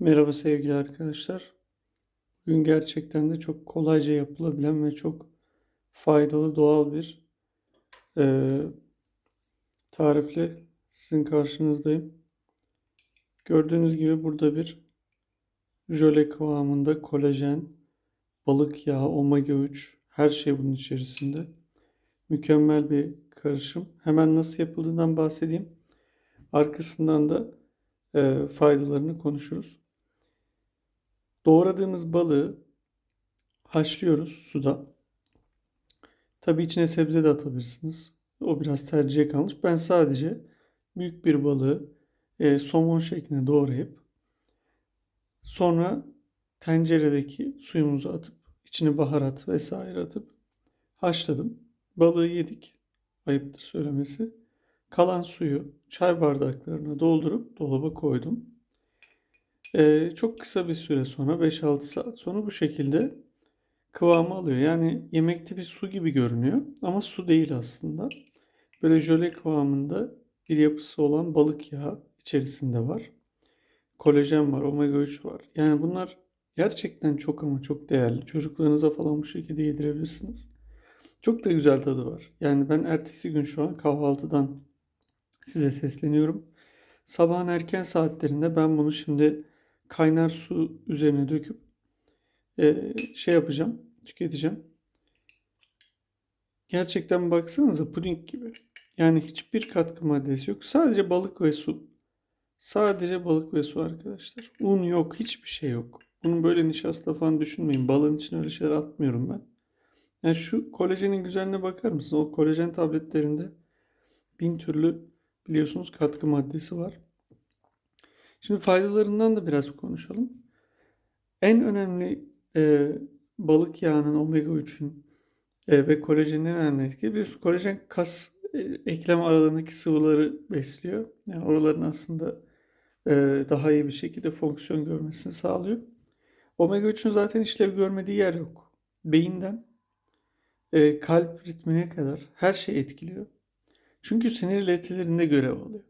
Merhaba sevgili arkadaşlar. Bugün gerçekten de çok kolayca yapılabilen ve çok faydalı doğal bir eee, tarifle sizin karşınızdayım. Gördüğünüz gibi burada bir jöle kıvamında kolajen, balık yağı, omega 3 her şey bunun içerisinde. Mükemmel bir karışım. Hemen nasıl yapıldığından bahsedeyim. Arkasından da eee, faydalarını konuşuruz. Doğradığımız balığı haşlıyoruz suda. Tabii içine sebze de atabilirsiniz. O biraz tercihe kalmış. Ben sadece büyük bir balığı e, somon şeklinde doğrayıp sonra tenceredeki suyumuzu atıp içine baharat vesaire atıp haşladım. Balığı yedik. Ayıptır söylemesi. Kalan suyu çay bardaklarına doldurup dolaba koydum. Ee, çok kısa bir süre sonra 5-6 saat sonra bu şekilde kıvamı alıyor. Yani yemekte bir su gibi görünüyor ama su değil aslında. Böyle jöle kıvamında bir yapısı olan balık yağı içerisinde var. Kolajen var, omega 3 var. Yani bunlar gerçekten çok ama çok değerli. Çocuklarınıza falan bu şekilde yedirebilirsiniz. Çok da güzel tadı var. Yani ben ertesi gün şu an kahvaltıdan size sesleniyorum. Sabahın erken saatlerinde ben bunu şimdi kaynar su üzerine döküp e, şey yapacağım, tüketeceğim. Gerçekten baksanıza puding gibi. Yani hiçbir katkı maddesi yok. Sadece balık ve su. Sadece balık ve su arkadaşlar. Un yok, hiçbir şey yok. Bunun böyle nişasta falan düşünmeyin. Balığın içine öyle şeyler atmıyorum ben. Yani şu kolajenin güzelliğine bakar mısınız? O kolajen tabletlerinde bin türlü biliyorsunuz katkı maddesi var. Şimdi faydalarından da biraz konuşalım. En önemli e, balık yağının omega 3'ün e, ve kolajenin en önemli etkili bir kolajen kas e, eklem aralarındaki sıvıları besliyor. Yani oraların aslında e, daha iyi bir şekilde fonksiyon görmesini sağlıyor. Omega 3'ün zaten işlev görmediği yer yok. Beyinden e, kalp ritmine kadar her şey etkiliyor. Çünkü sinir iletilerinde görev alıyor.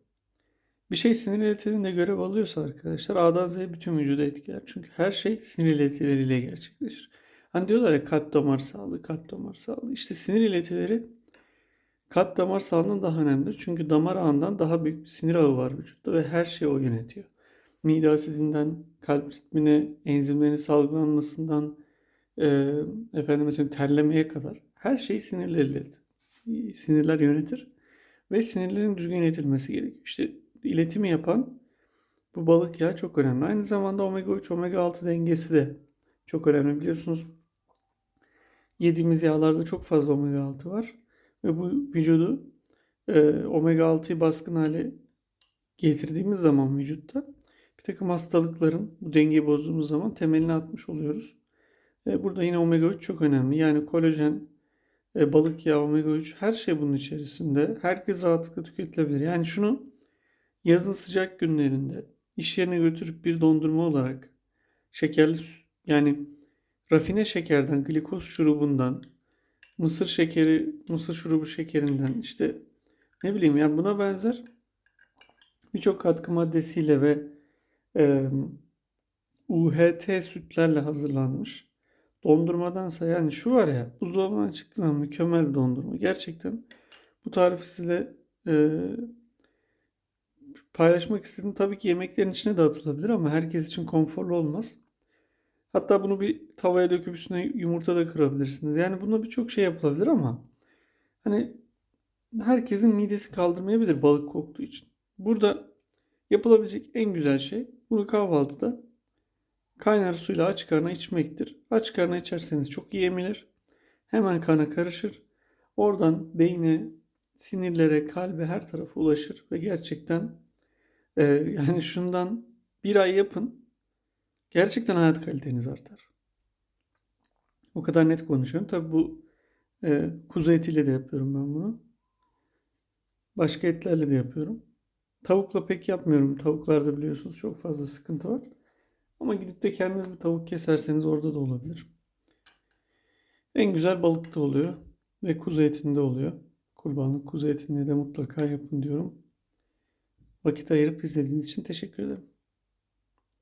Bir şey sinir iletilerinde görev alıyorsa arkadaşlar A'dan Z'ye bütün vücuda etkiler. Çünkü her şey sinir iletileriyle gerçekleşir. Hani diyorlar ya kalp damar sağlığı, kalp damar sağlığı. İşte sinir iletileri kalp damar sağlığından daha önemlidir. Çünkü damar ağından daha büyük bir sinir ağı var vücutta ve her şeyi o yönetiyor. Mide asidinden, kalp ritmine, enzimlerin salgılanmasından, e, efendim mesela terlemeye kadar her şey sinirlerle sinirler yönetir ve sinirlerin düzgün yönetilmesi gerekiyor. İşte iletimi yapan bu balık yağı çok önemli. Aynı zamanda omega 3 omega 6 dengesi de çok önemli biliyorsunuz. Yediğimiz yağlarda çok fazla omega 6 var ve bu vücudu e, omega 6'yı baskın hale getirdiğimiz zaman vücutta bir takım hastalıkların bu dengeyi bozduğumuz zaman temelini atmış oluyoruz. E, burada yine omega 3 çok önemli. Yani kolajen, e, balık yağı, omega 3 her şey bunun içerisinde. Herkes rahatlıkla tüketilebilir. Yani şunu yazın sıcak günlerinde iş yerine götürüp bir dondurma olarak şekerli yani rafine şekerden, glikoz şurubundan, mısır şekeri, mısır şurubu şekerinden işte ne bileyim yani buna benzer birçok katkı maddesiyle ve e, UHT sütlerle hazırlanmış dondurmadansa yani şu var ya buzdolabından çıktığı zaman mükemmel bir dondurma. Gerçekten bu tarifi size e, paylaşmak istedim. Tabii ki yemeklerin içine de atılabilir ama herkes için konforlu olmaz. Hatta bunu bir tavaya döküp üstüne yumurta da kırabilirsiniz. Yani bunda birçok şey yapılabilir ama hani herkesin midesi kaldırmayabilir balık koktuğu için. Burada yapılabilecek en güzel şey bunu kahvaltıda kaynar suyla aç karnına içmektir. Aç karnına içerseniz çok iyi emilir. Hemen kana karışır. Oradan beyne, sinirlere, kalbe her tarafa ulaşır ve gerçekten e, yani şundan bir ay yapın. Gerçekten hayat kaliteniz artar. O kadar net konuşuyorum. Tabi bu e, kuzu etiyle de yapıyorum ben bunu. Başka etlerle de yapıyorum. Tavukla pek yapmıyorum. Tavuklarda biliyorsunuz çok fazla sıkıntı var. Ama gidip de kendiniz bir tavuk keserseniz orada da olabilir. En güzel balıkta oluyor ve kuzu etinde oluyor. Kurbanlık kuzu etinde de mutlaka yapın diyorum. Vakit ayırıp izlediğiniz için teşekkür ederim.